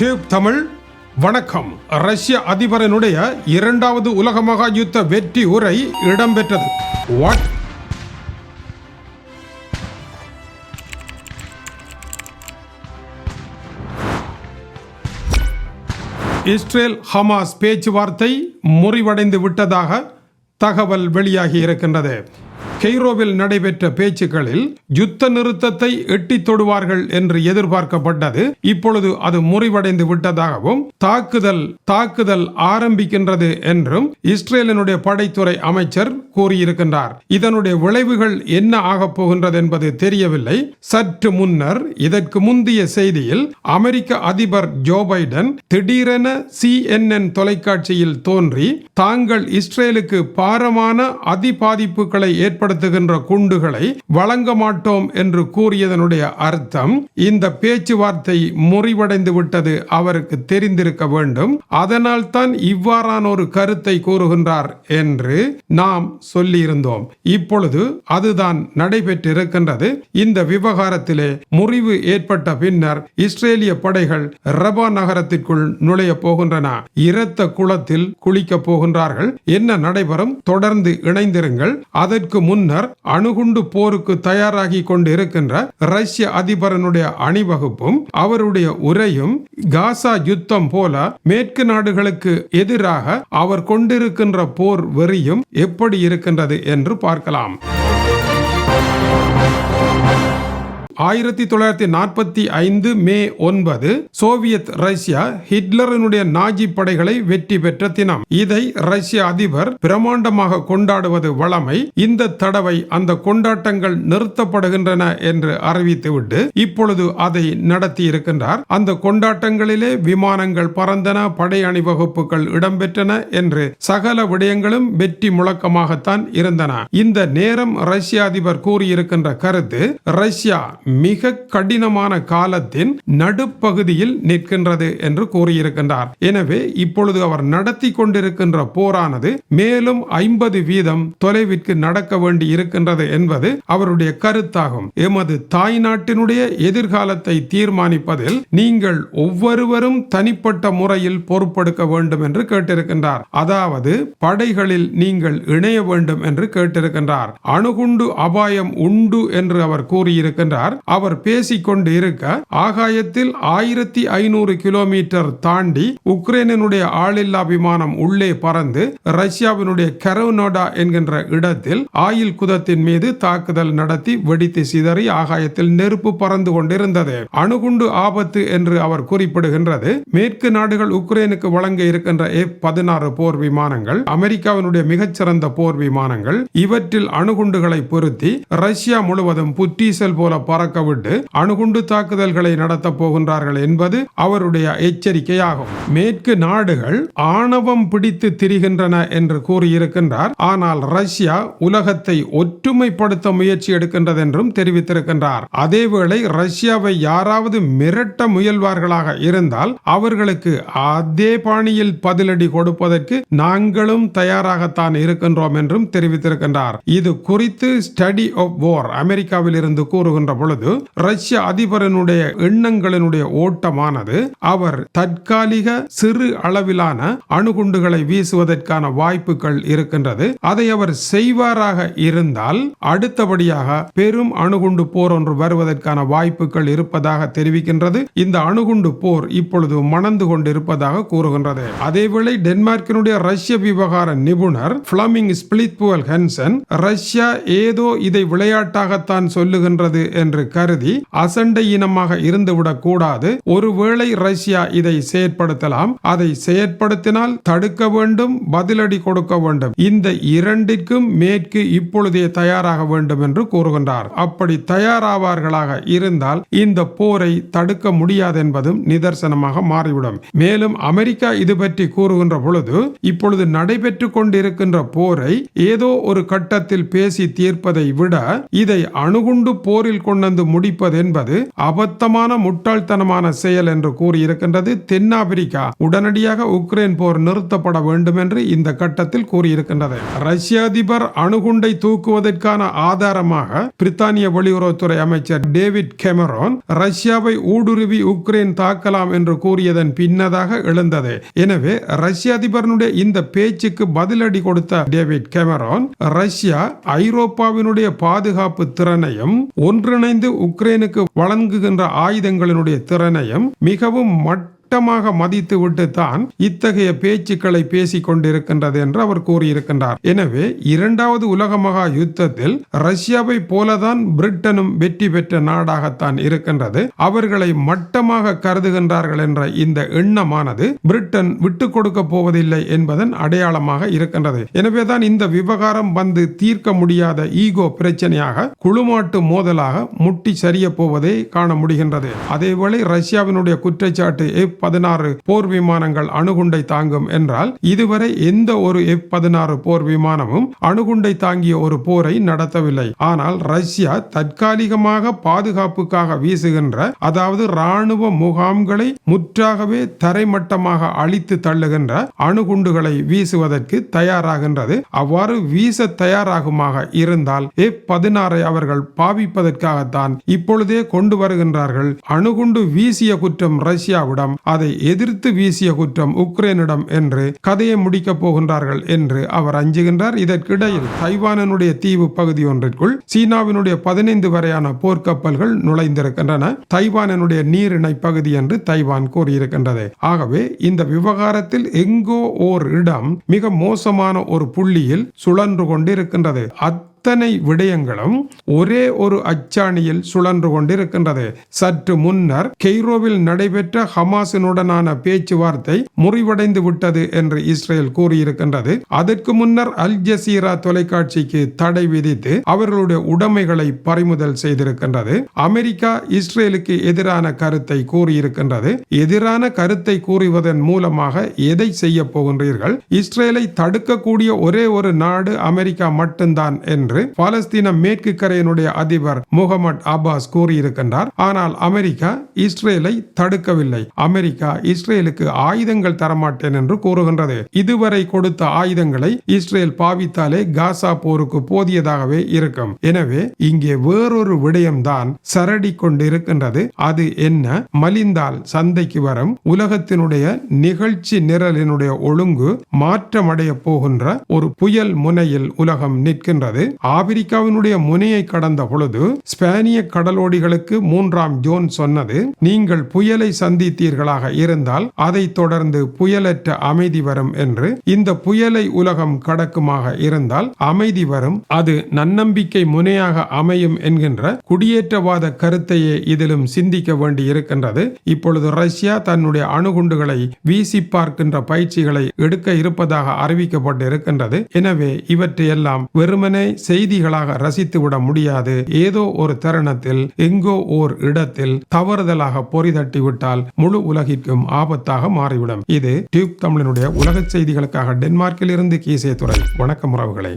Tube Tamil வணக்கம். ரஷ்ய அதிபரனுடைய இரண்டாவது உலக மகா யுத்த வெற்றி உரை இடம்பெற்றது. வாட் இஸ்ரேல் ஹமாஸ் பேச்சுவார்த்தை முறிவடைந்து விட்டதாக தகவல் வெளியாகி இருக்கின்றது. கெய்ரோவில் நடைபெற்ற பேச்சுக்களில் யுத்த நிறுத்தத்தை எட்டி தொடுவார்கள் என்று எதிர்பார்க்கப்பட்டது. இப்பொழுது அது முறிவடைந்து விட்டதாகவும் தாக்குதல் தாக்குதல் ஆரம்பிக்கின்றது என்றும் இஸ்ரேலினுடைய படைத்துறை அமைச்சர் கூறியிருக்கின்றார். இதனுடைய விளைவுகள் என்ன ஆகப் போகின்றது என்பது தெரியவில்லை. சற்று முன்னர் இதற்கு முந்தைய செய்தியில் அமெரிக்க அதிபர் ஜோ பைடன் திடீரென சிஎன்என் தொலைக்காட்சியில் தோன்றி தாங்கள் இஸ்ரேலுக்கு பாரமான அதிபாதிப்புகளை ஏற்பட ஏற்படுத்துகின்ற குண்டுகளை வழங்க மாட்டோம் என்று கூறியதனுடைய அர்த்தம் இந்த பேச்சுவார்த்தை முறிவடைந்து விட்டது அவருக்கு தெரிந்திருக்க வேண்டும். அதனால் தான் இவ்வாறான ஒரு கருத்தை கூறுகின்றார் என்று நாம் சொல்லியிருந்தோம். இப்பொழுது அதுதான் நடைபெற்றிருக்கின்றது. இந்த விவகாரத்திலே முறிவு ஏற்பட்ட பின்னர் இஸ்ரேலிய படைகள் ரபா நகரத்திற்குள் நுழைய போகின்றன. இரத்த குளத்தில் குளிக்க போகின்றார்கள். என்ன நடைபெறும்? தொடர்ந்து இணைந்திருங்கள். அதற்கு முன் முன்னர் அணுகுண்டு போருக்கு தயாராகி கொண்டிருக்கின்ற ரஷ்ய அதிபரனுடைய அணிவகுப்பும் அவருடைய உரையும் காசா யுத்தம் போல மேற்கு நாடுகளுக்கு எதிராக அவர் கொண்டிருக்கின்ற போர் வெறியும் எப்படி இருக்கின்றது என்று பார்க்கலாம். ஆயிரத்தி தொள்ளாயிரத்தி நாற்பத்தி ஐந்து மே ஒன்பது சோவியத் ரஷ்யா ஹிட்லரினுடைய நாஜி படைகளை வெற்றி பெற்ற தினம். இதை ரஷ்ய அதிபர் பிரமாண்டமாக கொண்டாடுவது வளமை. இந்த தடவை அந்த கொண்டாட்டங்கள் நிறுத்தப்படுகின்றன என்று அறிவித்துவிட்டு இப்பொழுது அதை நடத்தி இருக்கின்றார். அந்த கொண்டாட்டங்களிலே விமானங்கள் பறந்தன படை அணிவகுப்புகள் இடம்பெற்றன என்று சகல விடயங்களும் வெற்றி முழக்கமாகத்தான் இருந்தன. இந்த நேரம் ரஷ்ய அதிபர் கூறியிருக்கின்ற கருத்து ரஷ்யா மிக கடினமான காலத்தின் நடுப்பகுதியில் நிற்கின்றது என்று கூறியிருக்கின்றார். எனவே இப்பொழுது அவர் நடத்தி கொண்டிருக்கின்ற போரானது மேலும் ஐம்பது வீதம் தொலைவிற்கு நடக்க வேண்டி இருக்கின்றது என்பது அவருடைய கருத்தாகும். எமது தாய் நாட்டினுடைய எதிர்காலத்தை தீர்மானிப்பதில் நீங்கள் ஒவ்வொருவரும் தனிப்பட்ட முறையில் பொறுப்பெடுக்க வேண்டும் என்று கேட்டிருக்கின்றார். அதாவது படைகளில் நீங்கள் இணைய வேண்டும் என்று கேட்டிருக்கின்றார். அணுகுண்டு அபாயம் உண்டு என்று அவர் கூறியிருக்கின்றார். அவர் பேசிக்கொண்டு இருக்க ஆகாயத்தில் ஆயிரத்தி ஐநூறு கிலோமீட்டர் தாண்டி உக்ரைனினுடைய ஆளில்லா விமானம் உள்ளே பறந்து ரஷ்யாவினுடைய கரோனோடா என்கின்ற இடத்தில் ஆயில் குதத்தின் மீது தாக்குதல் நடத்தி வெடித்து சிதறி ஆகாயத்தில் நெருப்பு பறந்து கொண்டிருந்தது. அணுகுண்டு ஆபத்து என்று அவர் குறிப்பிடுகின்றது. மேற்கு நாடுகள் உக்ரைனுக்கு வழங்க இருக்கின்ற எஃப் பதினாறு போர் விமானங்கள் அமெரிக்காவினுடைய மிகச்சிறந்த போர் விமானங்கள் இவற்றில் அணுகுண்டுகளை பொருத்தி ரஷ்யா முழுவதும் புற்றீசல் போல பறக்க விட்டு அணுகுண்டு தாக்குதல்களை நடத்த போகின்றார்கள் என்பது அவருடைய எச்சரிக்கையாகும். மேற்கு நாடுகள் ஆணவம் பிடித்து திரிகின்றன என்று கூறியிருக்கின்றார். ஆனால் ரஷ்யா உலகத்தை ஒற்றுமைப்படுத்த முயற்சி எடுக்கின்றது என்றும் தெரிவித்திருக்கின்றார். அதேவேளை ரஷ்யாவை யாராவது மிரட்ட முயல்வார்களாக இருந்தால் அவர்களுக்கு அதே பாணியில் பதிலடி கொடுப்பதற்கு நாங்களும் தயாராகத்தான் இருக்கின்றோம் என்றும் தெரிவித்திருக்கின்றார். இது குறித்து ஸ்டடி ஆஃப் வார் அமெரிக்காவில் இருந்து கூறுகின்ற பொழுது ரஷ்ய அதிபரனுடைய எண்ணங்களினுடைய ஓட்டமானது அவர் தற்காலிக சிறு அளவிலான அணுகுண்டுகளை வீசுவதற்கான வாய்ப்புகள் இருக்கின்றது. அதை அவர் செய்வாராக இருந்தால் அடுத்தபடியாக பெரும் அணுகுண்டு போர் ஒன்று வருவதற்கான வாய்ப்புகள் இருப்பதாக தெரிவிக்கின்றது. இந்த அணுகுண்டு போர் இப்பொழுது மணந்து கொண்டிருப்பதாக கூறுகின்றது. அதேவேளை டென்மார்க்கினுடைய ரஷ்ய விவகார நிபுணர் பிளமிங் ஸ்பிளித்புவல் ஹென்சன் ரஷ்யா ஏதோ இதை விளையாட்டாகத்தான் சொல்லுகின்றது என்று கருதி அசண்டை இனமாக இருந்துவிடக் கூடாது. ஒருவேளை ரஷ்யா இதை செயற்படுத்தலாம். அதை செயற்படுத்தினால் தடுக்க வேண்டும் பதிலடி கொடுக்க வேண்டும். இந்த இரண்டிற்கும் மேற்கு இப்பொழுதே தயாராக வேண்டும் என்று கூறுகின்றார். அப்படி தயாராவார்களாக இருந்தால் இந்த போரை தடுக்க முடியாது என்பதும் நிதர்சனமாக மாறிவிடும். மேலும் அமெரிக்கா இது பற்றி கூறுகின்ற பொழுது இப்பொழுது நடைபெற்றுக் கொண்டிருக்கின்ற போரை ஏதோ ஒரு கட்டத்தில் பேசி தீர்ப்பதை விட இதை அணுகுண்டு போரில் கொண்டு கொண்டு முடிப்பது என்பது அபத்தமான முட்டாள்தனமான செயல் என்று கூறியிருக்கின்றது. தென்னாப்பிரிக்கா உடனடியாக உக்ரைன் போர் நிறுத்தப்பட வேண்டும் என்று இந்த கட்டத்தில் கூறியிருக்கின்றது. ரஷ்ய அதிபர் அணுகுண்டை தூக்குவதற்கான ஆதாரமாக பிரித்தானிய வெளியுறவுத்துறை அமைச்சர் டேவிட் கெமரோன் ரஷ்யாவை ஊடுருவி உக்ரைன் தாக்கலாம் என்று கூறியதன் பின்னதாக எழுந்தது. எனவே ரஷ்ய அதிபரனுடைய இந்த பேச்சுக்கு பதிலடி கொடுத்த டேவிட் கெமரோன் ரஷ்யா ஐரோப்பாவினுடைய பாதுகாப்பு திறனையும் ஒன்றிணைந்த உக்ரைனுக்கு வழங்குகின்ற ஆயுதங்களினுடைய திறனையும் மிகவும் மட் திட்டமாக மதித்துவிட்டு தான் இத்தகைய பேச்சுக்களை பேசிக் கொண்டிருக்கின்றது என்று அவர் கூறியிருக்கின்றார். எனவே இரண்டாவது உலக மகா யுத்தத்தில் ரஷ்யாவை போலதான் பிரிட்டனும் வெற்றி பெற்ற நாடாகத்தான் இருக்கின்றது. அவர்களை மட்டமாக கருதுகின்றார்கள் என்ற இந்த எண்ணமானது பிரிட்டன் விட்டு கொடுக்க போவதில்லை என்பதன் அடையாளமாக இருக்கின்றது. எனவேதான் இந்த விவகாரம் வந்து தீர்க்க முடியாத ஈகோ பிரச்சனையாக குழுமாட்டு மோதலாக முட்டி சரிய போவதை காண முடிகின்றது. அதேவேளை ரஷ்யாவினுடைய குற்றச்சாட்டு எஃப் பதினாறு போர் விமானங்கள் அணுகுண்டை தாங்கும் என்றால் இதுவரை எந்த ஒரு எஃப் பதினாறு போர் விமானமும் அணுகுண்டை தாங்கிய ஒரு போரை நடத்தவில்லை. ஆனால் ரஷ்யா தற்காலிகமாக பாதுகாப்புக்காக வீசுகின்ற அதாவது ராணுவ முகாம்களை முற்றாகவே தரைமட்டமாக அழித்து தள்ளுகின்ற அணுகுண்டுகளை வீசுவதற்கு தயாராகின்றது. அவ்வாறு வீச தயாராகுமாக இருந்தால் எஃப் பதினாறை அவர்கள் பாவிப்பதற்காகத்தான் இப்பொழுதே கொண்டு வருகின்றார்கள். அணுகுண்டு வீசிய குற்றம் ரஷ்யாவிடம் அதை எதிர்த்து வீசிய குற்றம் உக்ரைனிடம் என்று கதையை முடிக்கப் போகின்றார்கள் என்று அவர் அஞ்சுகின்றார். இதற்கிடையில் தைவானனுடைய தீவு பகுதி ஒன்றிற்குள் சீனாவினுடைய பதினைந்து வரையான போர்க்கப்பல்கள் நுழைந்திருக்கின்றன. தைவானனுடைய நீரிணை பகுதி என்று தைவான் கூறியிருக்கின்றது. ஆகவே இந்த விவகாரத்தில் எங்கோ ஓர் இடம் மிக மோசமான ஒரு புள்ளியில் சுழன்று கொண்டிருக்கின்றது. அத்தனை விடயங்களும் ஒரே ஒரு அச்சாணியில் சுழன்று கொண்டிருக்கின்றது. சற்று முன்னர் கெய்ரோவில் நடைபெற்ற ஹமாஸினுடனான பேச்சுவார்த்தை முறிவடைந்து விட்டது என்று இஸ்ரேல் கூறியிருக்கின்றது. அதற்கு முன்னர் அல் ஜசீரா தொலைக்காட்சிக்கு தடை விதித்து அவர்களுடைய உடைமைகளை பறிமுதல் செய்திருக்கின்றது. அமெரிக்கா இஸ்ரேலுக்கு எதிரான கருத்தை கூறியிருக்கின்றது. எதிரான கருத்தை கூறுவதன் மூலமாக எதை செய்ய போகின்றீர்கள்? இஸ்ரேலை தடுக்கக்கூடிய ஒரே ஒரு நாடு அமெரிக்கா மட்டும்தான் என்று என்று பாலஸ்தீன மேற்கு கரையினுடைய அதிபர் முகமது அப்பாஸ் கூறியிருக்கின்றார். ஆனால் அமெரிக்கா இஸ்ரேலை தடுக்கவில்லை. அமெரிக்கா இஸ்ரேலுக்கு ஆயுதங்கள் தரமாட்டேன் என்று கூறுகின்றது. இதுவரை கொடுத்த ஆயுதங்களை இஸ்ரேல் பாவித்தாலே காசா போருக்கு போதியதாகவே இருக்கும். எனவே இங்கே வேறொரு விடயம்தான் சரடி கொண்டிருக்கின்றது. அது என்ன? மலிந்தால் சந்தைக்கு வரும் உலகத்தினுடைய நிகழ்ச்சி நிரலினுடைய ஒழுங்கு மாற்றமடைய போகின்ற ஒரு புயல் முனையில் உலகம் நிற்கின்றது. ஆப்பிரிக்காவினுடைய முனையை கடந்த பொழுது ஸ்பானிய கடலோடிகளுக்கு மூன்றாம் ஜோன் சொன்னது நீங்கள் புயலை சந்தித்தீர்களாக இருந்தால் அதை தொடர்ந்து புயலற்ற அமைதி வரும் என்று. இந்த புயலை உலகம் கடக்குமாக இருந்தால் அமைதி வரும். அது நன்னம்பிக்கை முனையாக அமையும் என்கின்ற குடியேற்றவாத கருத்தையே இதிலும் சிந்திக்க வேண்டி இருக்கின்றது இப்பொழுது ரஷ்யா தன்னுடைய அணுகுண்டுகளை வீசி பார்க்கின்ற பயிற்சிகளை எடுக்க இருப்பதாக அறிவிக்கப்பட்டு இருக்கின்றது எனவே இவற்றையெல்லாம் வெறுமனே செய்திகளாக ரசித்துவிட முடியாது. ஏதோ ஒரு தருணத்தில் எங்கோ ஓர் இடத்தில் தவறுதலாக பொறி தட்டிவிட்டால் முழு உலகிற்கும் ஆபத்தாக மாறிவிடும். இது டியூப் தமிழனுடைய உலக செய்திகளுக்காக டென்மார்க்கில் இருந்து கீசே துறை வணக்கம் உறவுகளை.